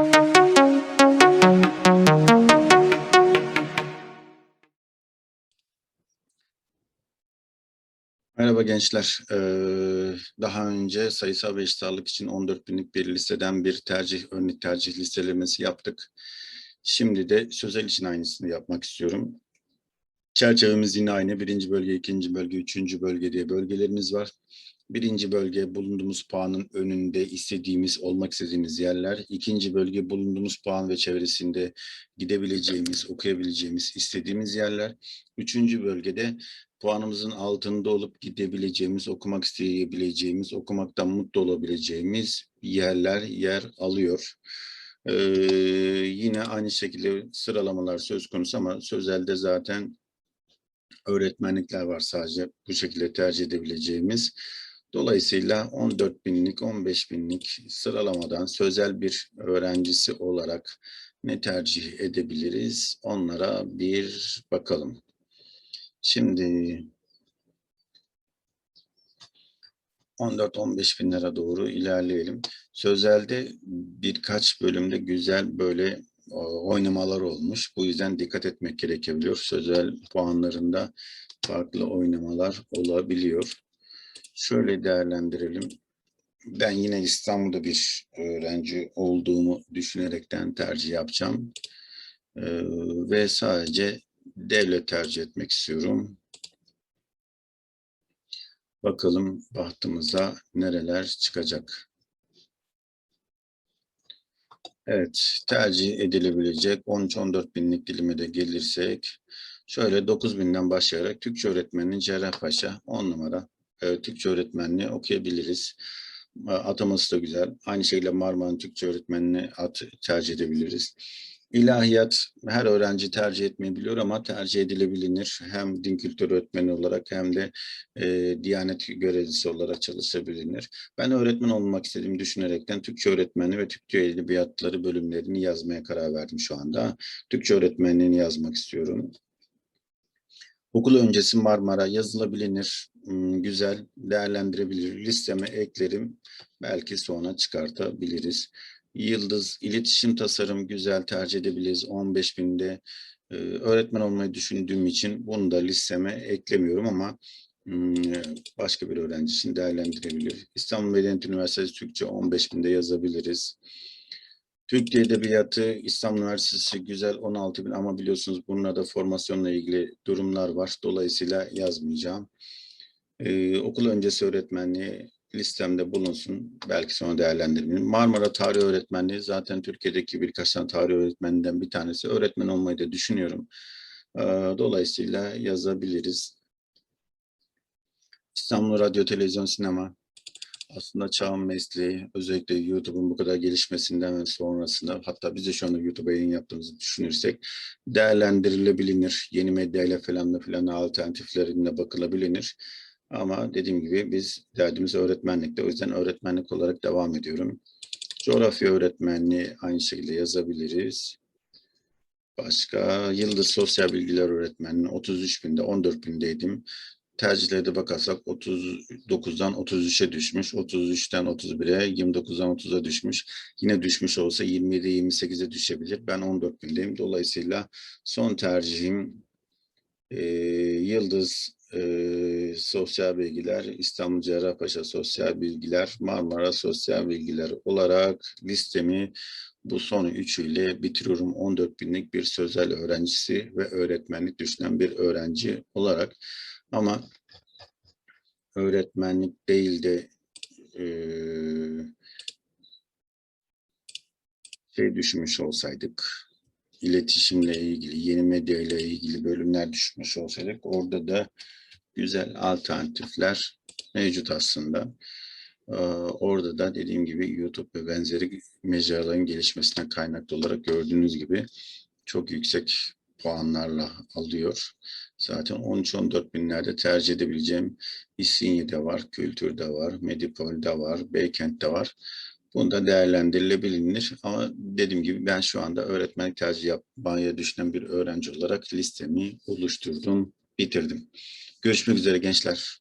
Merhaba gençler. Ee, daha önce sayısal ve eşit ağırlık için 14 binlik bir listeden bir tercih, örnek tercih listelemesi yaptık. Şimdi de sözel için aynısını yapmak istiyorum. Çerçevemiz yine aynı. Birinci bölge, ikinci bölge, üçüncü bölge diye bölgelerimiz var. Birinci bölge bulunduğumuz puanın önünde istediğimiz, olmak istediğimiz yerler. İkinci bölge bulunduğumuz puan ve çevresinde gidebileceğimiz, okuyabileceğimiz, istediğimiz yerler. Üçüncü bölgede puanımızın altında olup gidebileceğimiz, okumak isteyebileceğimiz, okumaktan mutlu olabileceğimiz yerler yer alıyor. Ee, yine aynı şekilde sıralamalar söz konusu ama sözelde zaten öğretmenlikler var sadece bu şekilde tercih edebileceğimiz. Dolayısıyla 14 binlik, 15 binlik sıralamadan sözel bir öğrencisi olarak ne tercih edebiliriz? Onlara bir bakalım. Şimdi 14-15 bin lira doğru ilerleyelim. Sözelde birkaç bölümde güzel böyle oynamalar olmuş. Bu yüzden dikkat etmek gerekebiliyor. Sözel puanlarında farklı oynamalar olabiliyor. Şöyle değerlendirelim. Ben yine İstanbul'da bir öğrenci olduğumu düşünerekten tercih yapacağım. Ee, ve sadece devlet tercih etmek istiyorum. Bakalım bahtımıza nereler çıkacak. Evet, tercih edilebilecek 13-14 binlik dilime de gelirsek, şöyle 9 binden başlayarak Türkçe öğretmenliği Cerrahpaşa 10 numara e, Türkçe öğretmenliği okuyabiliriz. Ataması da güzel. Aynı şekilde Marmara'nın Türkçe öğretmenliğini at, tercih edebiliriz. İlahiyat her öğrenci tercih etmeyebiliyor ama tercih edilebilir. Hem din kültürü öğretmeni olarak hem de e, Diyanet görevlisi olarak çalışabilir. Ben öğretmen olmak istediğimi düşünerekten Türkçe öğretmeni ve Türkçe edebiyatları bölümlerini yazmaya karar verdim şu anda. Türkçe öğretmenliğini yazmak istiyorum. Okul öncesi Marmara yazılabilir, hmm, güzel değerlendirebilir. Listeme eklerim, belki sonra çıkartabiliriz. Yıldız, iletişim tasarım güzel tercih edebiliriz. 15 binde ee, öğretmen olmayı düşündüğüm için bunu da listeme eklemiyorum ama hmm, başka bir öğrenci için değerlendirebilir. İstanbul Medeniyet Üniversitesi Türkçe 15 binde yazabiliriz. Türk Dil Edebiyatı İstanbul Üniversitesi güzel 16 bin ama biliyorsunuz bununla da formasyonla ilgili durumlar var. Dolayısıyla yazmayacağım. Ee, okul öncesi öğretmenliği listemde bulunsun. Belki sonra değerlendirmeliyim. Marmara Tarih Öğretmenliği zaten Türkiye'deki birkaç tane tarih öğretmeninden bir tanesi. Öğretmen olmayı da düşünüyorum. Ee, dolayısıyla yazabiliriz. İstanbul Radyo, Televizyon, Sinema. Aslında çağın mesleği, özellikle YouTube'un bu kadar gelişmesinden ve sonrasında, hatta biz de şu anda YouTube'a yayın yaptığımızı düşünürsek, değerlendirilebilir. Yeni medyayla falan da falan alternatiflerine bakılabilir. Ama dediğim gibi biz derdimiz öğretmenlikte. O yüzden öğretmenlik olarak devam ediyorum. Coğrafya öğretmenliği aynı şekilde yazabiliriz. Başka Yıldız Sosyal Bilgiler Öğretmenliği 33 binde 14 bindeydim. Tercihlere de bakarsak 39'dan 33'e düşmüş. 33'ten 31'e 29'dan 30'a düşmüş. Yine düşmüş olsa 27'ye 28'e düşebilir. Ben 14 bindeyim. Dolayısıyla son tercihim e, Yıldız e, sosyal bilgiler, İstanbul Cerrahpaşa sosyal bilgiler, Marmara sosyal bilgiler olarak listemi bu son üçüyle bitiriyorum. 14 binlik bir sözel öğrencisi ve öğretmenlik düşünen bir öğrenci olarak. Ama öğretmenlik değil de e, şey düşünmüş olsaydık, iletişimle ilgili, yeni medya ile ilgili bölümler düşünmüş olsaydık orada da güzel alternatifler mevcut aslında. Ee, orada da dediğim gibi YouTube ve benzeri mecraların gelişmesine kaynaklı olarak gördüğünüz gibi çok yüksek puanlarla alıyor. Zaten 13-14 binlerde tercih edebileceğim İSİNY'de var, Kültür'de var, Medipol'de var, Beykent'te var. Bunda değerlendirilebilir ama dediğim gibi ben şu anda öğretmenlik tercih yapmaya düşünen bir öğrenci olarak listemi oluşturdum, bitirdim. Görüşmek üzere gençler.